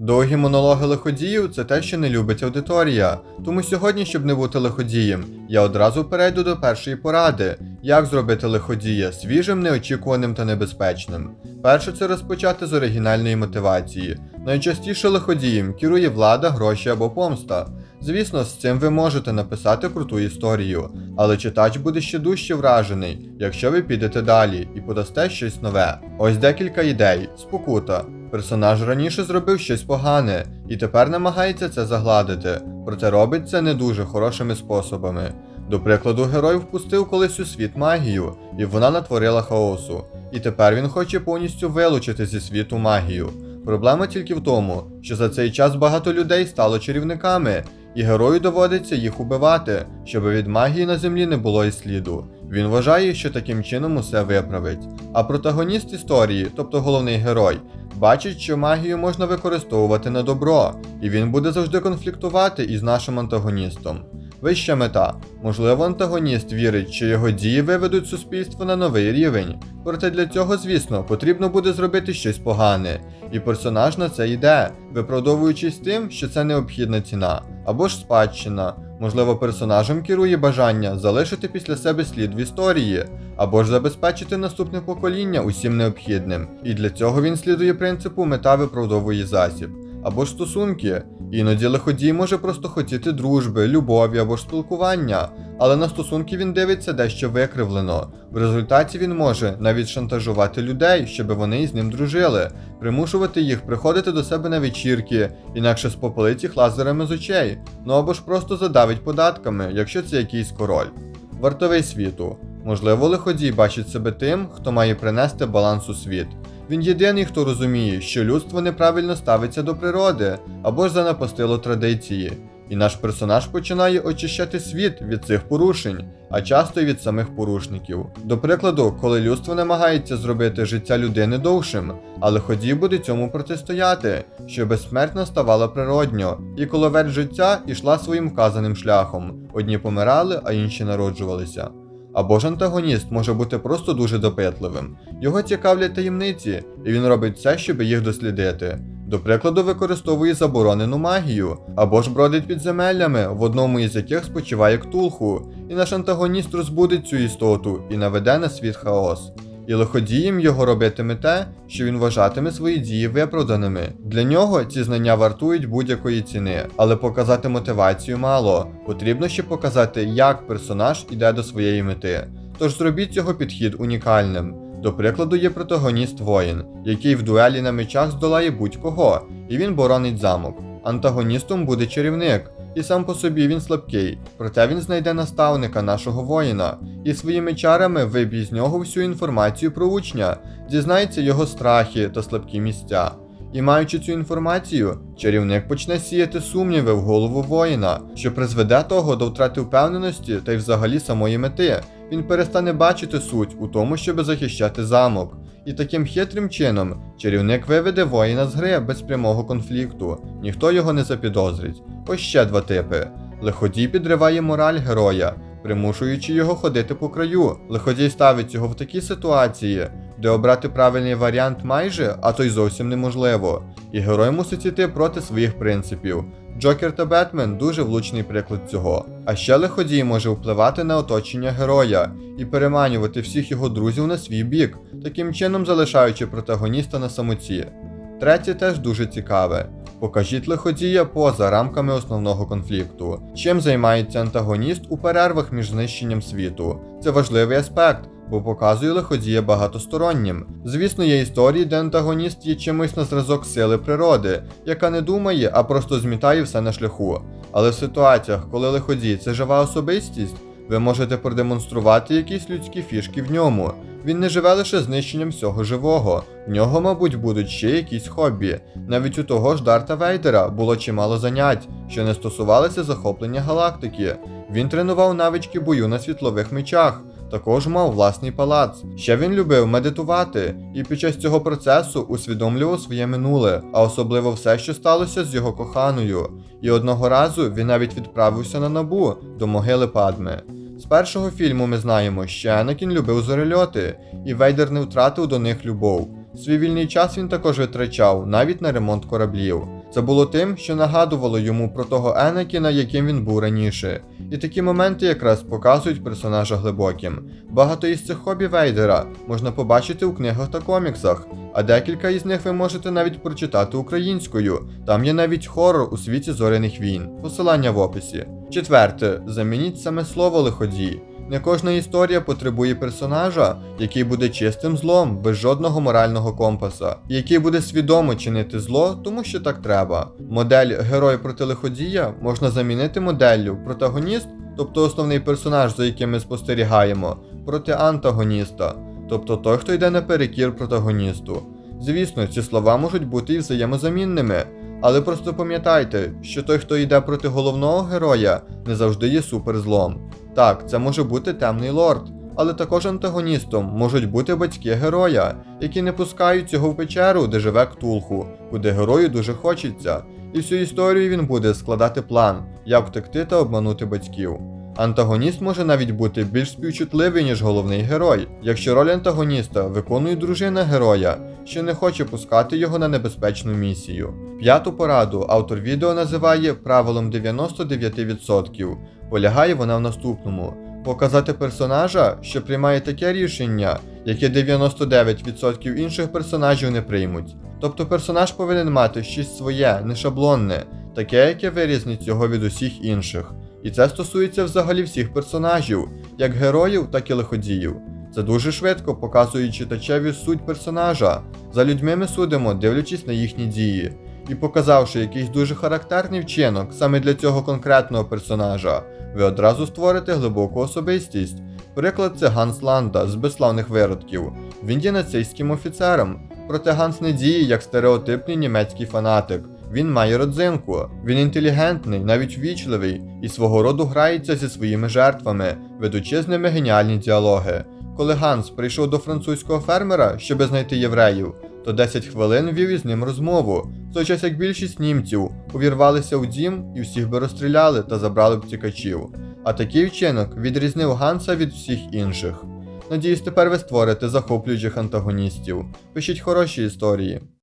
Довгі монологи лиходіїв це те, що не любить аудиторія. Тому сьогодні, щоб не бути лиходієм, я одразу перейду до першої поради, як зробити лиходія свіжим, неочікуваним та небезпечним. Перше це розпочати з оригінальної мотивації. Найчастіше лиходієм керує влада, гроші або помста. Звісно, з цим ви можете написати круту історію, але читач буде ще дужче вражений, якщо ви підете далі і подасте щось нове. Ось декілька ідей. Спокута. Персонаж раніше зробив щось погане і тепер намагається це загладити, проте робить це не дуже хорошими способами. До прикладу, герой впустив колись у світ магію, і вона натворила хаосу. І тепер він хоче повністю вилучити зі світу магію. Проблема тільки в тому, що за цей час багато людей стало чарівниками, і герою доводиться їх убивати, щоб від магії на землі не було і сліду. Він вважає, що таким чином усе виправить. А протагоніст історії, тобто головний герой, бачить, що магію можна використовувати на добро, і він буде завжди конфліктувати із нашим антагоністом. Вища мета. Можливо, антагоніст вірить, що його дії виведуть суспільство на новий рівень. Проте для цього, звісно, потрібно буде зробити щось погане, і персонаж на це йде, виправдовуючись тим, що це необхідна ціна, або ж спадщина. Можливо, персонажем керує бажання залишити після себе слід в історії, або ж забезпечити наступне покоління усім необхідним. І для цього він слідує принципу мета виправдовує засіб. Або ж стосунки. Іноді лиходій може просто хотіти дружби, любові або ж спілкування, але на стосунки він дивиться дещо викривлено. В результаті він може навіть шантажувати людей, щоб вони з ним дружили, примушувати їх приходити до себе на вечірки, інакше спопалить їх лазерами з очей, ну або ж просто задавить податками, якщо це якийсь король. Вартовий світу. Можливо, лиходій бачить себе тим, хто має принести баланс у світ. Він єдиний, хто розуміє, що людство неправильно ставиться до природи або ж занапастило традиції, і наш персонаж починає очищати світ від цих порушень, а часто й від самих порушників. До прикладу, коли людство намагається зробити життя людини довшим, але ходій буде цьому протистояти, щоб безсмертна ставала природньо, і коли верть життя ішла своїм вказаним шляхом. Одні помирали, а інші народжувалися. Або ж антагоніст може бути просто дуже допитливим. Його цікавлять таємниці, і він робить все, щоб їх дослідити. До прикладу, використовує заборонену магію, або ж бродить підземеллями, в одному із яких спочиває ктулху, і наш антагоніст розбудить цю істоту і наведе на світ хаос. І лиходієм його робитиме те, що він вважатиме свої дії виправданими. Для нього ці знання вартують будь-якої ціни, але показати мотивацію мало. Потрібно ще показати, як персонаж іде до своєї мети. Тож зробіть цього підхід унікальним. До прикладу, є протагоніст воїн, який в дуелі на мечах здолає будь-кого, і він боронить замок. Антагоністом буде чарівник, і сам по собі він слабкий, проте він знайде наставника нашого воїна, і своїми чарами виб'є з нього всю інформацію про учня, дізнається його страхи та слабкі місця. І маючи цю інформацію, чарівник почне сіяти сумніви в голову воїна, що призведе того до втрати впевненості та й взагалі самої мети. Він перестане бачити суть у тому, щоб захищати замок. І таким хитрим чином чарівник виведе воїна з гри без прямого конфлікту, ніхто його не запідозрить. Ось ще два типи. Лиходій підриває мораль героя, примушуючи його ходити по краю. Лиходій ставить його в такі ситуації, де обрати правильний варіант майже, а то й зовсім неможливо. І герой мусить іти проти своїх принципів. Джокер та Бетмен дуже влучний приклад цього. А ще лиходій може впливати на оточення героя і переманювати всіх його друзів на свій бік, таким чином залишаючи протагоніста на самоті. Третє теж дуже цікаве. Покажіть лиходія поза рамками основного конфлікту. Чим займається антагоніст у перервах між знищенням світу? Це важливий аспект, бо показує лиходія багатостороннім. Звісно, є історії, де антагоніст є чимось на зразок сили природи, яка не думає, а просто змітає все на шляху. Але в ситуаціях, коли лиходій це жива особистість, ви можете продемонструвати якісь людські фішки в ньому. Він не живе лише знищенням всього живого, в нього, мабуть, будуть ще якісь хобі. Навіть у того ж Дарта Вейдера було чимало занять, що не стосувалися захоплення галактики. Він тренував навички бою на світлових мечах, також мав власний палац. Ще він любив медитувати і під час цього процесу усвідомлював своє минуле, а особливо все, що сталося з його коханою. І одного разу він навіть відправився на набу до могили Падми. З першого фільму ми знаємо, що Енакін любив зорельоти, і Вейдер не втратив до них любов. Свій вільний час він також витрачав навіть на ремонт кораблів. Це було тим, що нагадувало йому про того Енакіна, яким він був раніше. І такі моменти якраз показують персонажа глибоким. Багато із цих хобі Вейдера можна побачити у книгах та коміксах, а декілька із них ви можете навіть прочитати українською. Там є навіть хорор у світі зоряних війн. Посилання в описі. Четверте, замініть саме слово лиходій. Не кожна історія потребує персонажа, який буде чистим злом, без жодного морального компаса, який буде свідомо чинити зло, тому що так треба. Модель герой проти лиходія можна замінити моделлю протагоніст, тобто основний персонаж, за яким ми спостерігаємо, проти антагоніста, тобто той, хто йде наперекір протагоністу. Звісно, ці слова можуть бути і взаємозамінними, але просто пам'ятайте, що той, хто йде проти головного героя, не завжди є суперзлом. Так, це може бути темний лорд, але також антагоністом можуть бути батьки героя, які не пускають його в печеру, де живе Ктулху, куди герою дуже хочеться. І всю історію він буде складати план, як втекти та обманути батьків. Антагоніст може навіть бути більш співчутливий, ніж головний герой, якщо роль антагоніста виконує дружина героя, що не хоче пускати його на небезпечну місію. П'яту пораду автор відео називає правилом 99%. Полягає вона в наступному: показати персонажа, що приймає таке рішення, яке 99% інших персонажів не приймуть. Тобто персонаж повинен мати щось своє, не шаблонне, таке, яке вирізнить його від усіх інших. І це стосується взагалі всіх персонажів, як героїв, так і лиходіїв. Це дуже швидко показує читачеві суть персонажа. За людьми ми судимо, дивлячись на їхні дії. І показавши якийсь дуже характерний вчинок саме для цього конкретного персонажа, ви одразу створите глибоку особистість. Приклад це Ганс Ланда з безславних виродків. Він є нацистським офіцером, проте Ганс не діє як стереотипний німецький фанатик. Він має родзинку, він інтелігентний, навіть ввічливий, і свого роду грається зі своїми жертвами, ведучи з ними геніальні діалоги. Коли Ганс прийшов до французького фермера, щоби знайти євреїв, то 10 хвилин вів із ним розмову, той час як більшість німців увірвалися у дім і всіх би розстріляли та забрали б тікачів. А такий вчинок відрізнив Ганса від всіх інших. Надіюсь, тепер ви створите захоплюючих антагоністів. Пишіть хороші історії.